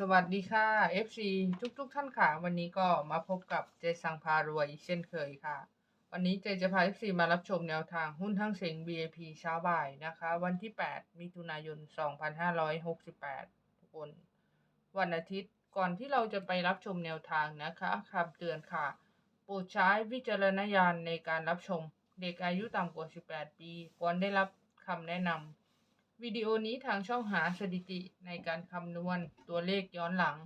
สวัสดีค่ะ FC ทุกๆทท่านค่ะ วันนี้ก็มาพบกับเจสังพารวยเช่นเคยค่ะ วันนี้เจจะพา FC มารับชมแนวทางหุ้นทั้งเสียง BAP เช้าบ่ายนะคะ วันที่ 8 มิถุนายน 2568 ทุกคน วันอาทิตย์ก่อนที่เราจะไปรับชมแนวทางนะคะคำเตือนค่ะโปรดใช้วิจารณญาณในการรับชม เด็กอายุต่ำกว่า 18 ปี ควรได้รับคำแนะนำ วิดีโอนี้ทางช่องหาสถิติในการคำนวณตัวเลขย้อนหลัง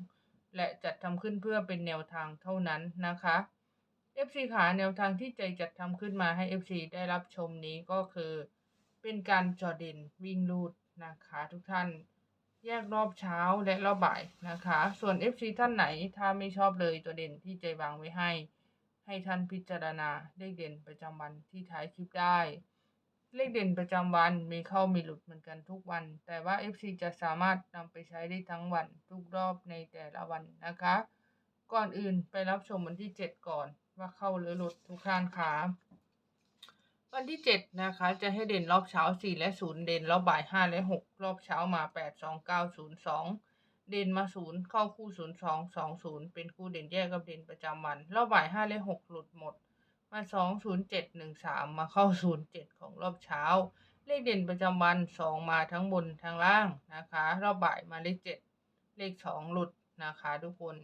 และจัดทำขึ้นเพื่อเป็นแนวทางเท่านั้นนะคะ FC ขาแนวทางที่ใจจัดทำขึ้นมาให้ FC ได้รับชมนี้ก็คือ เป็นการจอเด่นวิ่งลูดนะคะทุกท่านแยกรอบเช้าและรอบบ่ายนะคะ ส่วน FC ท่านไหนถ้าไม่ชอบเลยตัวเด่นที่ใจวางไว้ให้ ให้ท่านพิจารณาเลขเด่นประจำวันที่ท้ายคลิปได้ เลขเด่นประจำวันมีเข้ามีหลุดเหมือนกันทุกวัน แต่ว่า FC จะสามารถนำไปใช้ได้ทั้งวันทุกรอบในแต่ละวันนะคะ ก่อนอื่นไปรับชมวันที่ 7 ก่อนว่าเข้าหรือหลุดทุกท่านค่ะวันที่ 7 นะคะ จะให้เด่นรอบเช้า 4 และ 0 เด่นรอบบ่าย 5 และ 6 รอบเช้ามา 8 2 9 0 2 เด่นมา 0 เข้าคู่ 0 2 2 0 เป็นคู่เด่นแยกกับเด่นประจำวัน รอบบ่าย 5 และ 6 หลุดหมด มาสองศูนย์เจ็ดหนึ่งสามมาเข้าศูนย์เจ็ดของรอบเช้า เลขเด่นประจำวันสองมาทั้งบนทั้งล่างนะคะ รอบบ่ายมาเลขเจ็ดเลขสองหลุดนะคะทุกคน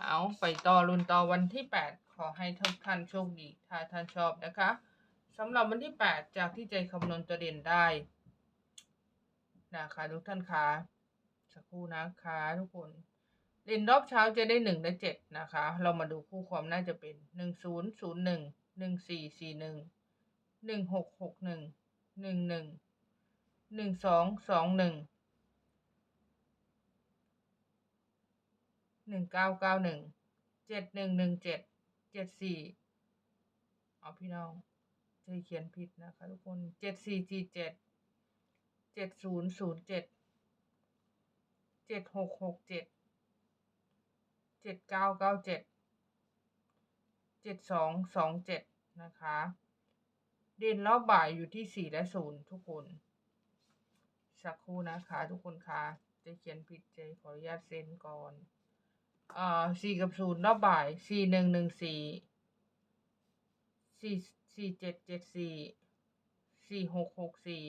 เอาไปต่อรุนต่อวันที่แปดขอให้ทุกท่านโชคดีถ้าท่านชอบนะคะสำหรับวันที่แปดจากที่ใจคำนวณตัวเด่นได้นะคะทุกท่านคะสักครู่นะคะทุกคน เด่นรอบเช้าจะได้หนึ่งและเจ็ดนะคะ เรามาดูคู่ความน่าจะเป็นหนึ่งศูนย์ศูนย์หนึ่งหนึ่งสี่สี่หนึ่งหนึ่งหกหกหนึ่งหนึ่งหนึ่งหนึ่งสองสองหนึ่งหนึ่งเก้าเก้าหนึ่งเจ็ดหนึ่งหนึ่งเจ็ดเจ็ดสี่เอาพี่น้องใจเขียนผิดนะคะทุกคนเจ็ดสี่สี่เจ็ดเจ็ดศูนย์ศูนย์เจ็ดเจ็ดหกหกเจ็ด เจ็ดเก้าเก้าเจ็ดเจ็ดสองสองเจ็ดนะคะ เด่นรอบบ่ายอยู่ที่สี่และศูนย์ทุกคน สักครู่นะคะทุกคนคะจะเขียนผิดใจขออนุญาตเซ็นก่อนอ่าสี่กับศูนย์รอบบ่ายสี่หนึ่งหนึ่งสี่สี่สี่เจ็ดเจ็ดสี่สี่หกหกสี่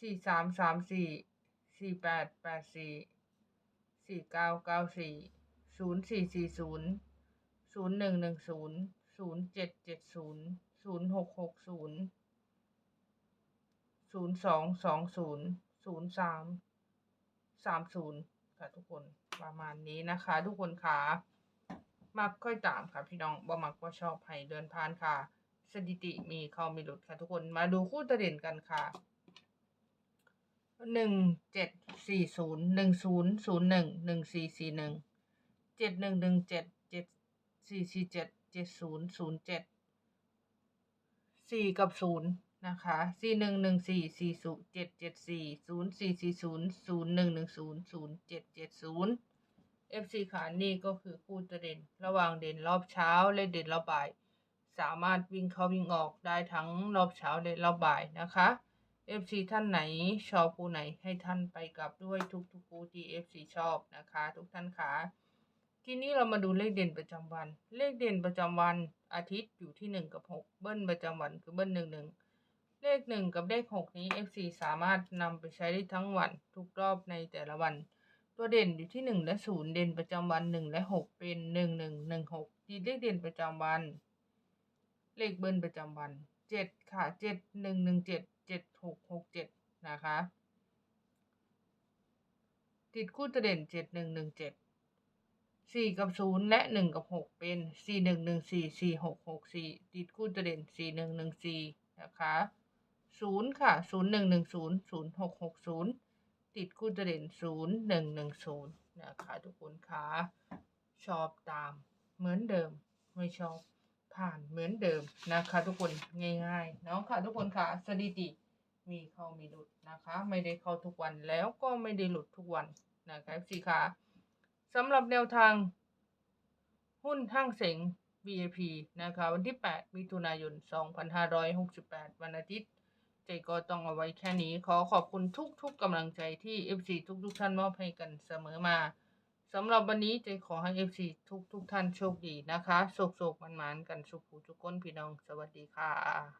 สี่สามสามสี่ สี่แปดแปดสี่สี่เก้าเก้าสี่ศูนย์สี่สี่ศูนย์ศูนย์หนึ่งหนึ่งศูนย์ศูนย์เจ็ดเจ็ดศูนย์ศูนย์หกหกศูนย์ศูนย์สองสองศูนย์ศูนย์สามสามศูนย์ค่ะทุกคนประมาณนี้นะคะ ทุกคนค่ะมักค่อยตามค่ะพี่น้องบ่มักก็ชอบให้เดินผ่านค่ะ สถิติมีเข้ามีหลุดค่ะทุกคนมาดูคู่ตัดเด่นกันค่ะ หนึ่งเจ็ดสี่ศูนย์หนึ่งศูนย์ศูนย์หนึ่งหนึ่งสี่สี่หนึ่งเจ็ดหนึ่งหนึ่งเจ็ดเจ็ดสี่สี่เจ็ดเจ็ดศูนย์ศูนย์เจ็ดสี่กับศูนย์นะคะสี่หนึ่งหนึ่งสี่สี่ศูนย์เจ็ดเจ็ดสี่ศูนย์สี่สี่ศูนย์ศูนย์หนึ่งหนึ่งศูนย์ศูนย์เจ็ดเจ็ดศูนย์ FC ขานี่ก็คือคู่ตัวเด่น ระหว่างเด่นรอบเช้าและเด่นรอบบ่าย สามารถวิ่งเข้าวิ่งออกได้ทั้งรอบเช้าและรอบบ่ายนะคะ FC ท่านไหนชอบคู่ไหนให้ท่านไปกับด้วยทุกทุกๆคู่ที่ FC ชอบนะคะ ทุกท่านคะทีนี้เรามาดูเลขเด่นประจำวัน เลขเด่นประจำวันอาทิตย์อยู่ที่หนึ่งกับหกเบิ้ลประจำวันคือเบิ้ลหนึ่งหนึ่งเลขหนึ่งกับเลขหกนี้ FC สามารถนำไปใช้ได้ทั้งวันทุกรอบในแต่ละวัน ตัวเด่นอยู่ที่หนึ่งและศูนย์เด่นประจำวันหนึ่งและหกเป็นหนึ่งหนึ่งหนึ่งหกทีเลขเด่นประจำวัน เลขเบิ้ลประจำวันเจ็ดค่ะเจ็ดห นึ่งหนึ่งเจ็ดหกหกเจ็ดนะคะ ติดคู่ตัวเด่นเจ็ดหนึ่งหนึ่งเจ็ดสี่กับศูนย์และหนึ่งกับหกเป็นสี่หนึ่งหนึ่งสี่สี่หกหกสี่ติดคู่ตัวเด่นสี่หนึ่งหนึ่งสี่นะคะศูนย์ค่ะศูนย์หนึ่งหนึ่งศูนย์ศูนย์หกหกศูนย์ติดคู่ตัวเด่นศูนย์หนึ่งหนึ่งศูนย์นะคะ ทุกคนคะชอบตามเหมือนเดิมไม่ชอบ ผ่านเหมือนเดิมนะคะทุกคนง่ายๆเนาะค่ะทุกคนค่ะสถิติมีเข้ามีหลุดนะคะ ไม่ได้เข้าทุกวันแล้วก็ไม่ได้หลุดทุกวันนะคะสิค่ะสำหรับแนวทาง หุ้นห้างเสง BAP นะคะ วันที่ 8 มิถุนายน 2568 วันอาทิตย์เจก็ต้องเอาไว้แค่นี้ ขอขอบคุณทุกๆกำลังใจที่ FC ทุกๆท่านมอบให้กันเสมอมา สำหรับวันนี้เจขอให้เอฟซีทุกทุกท่านโชคดีนะคะโศกๆมันมันกันสุขหูทุกคนพี่น้องสวัสดีค่ะ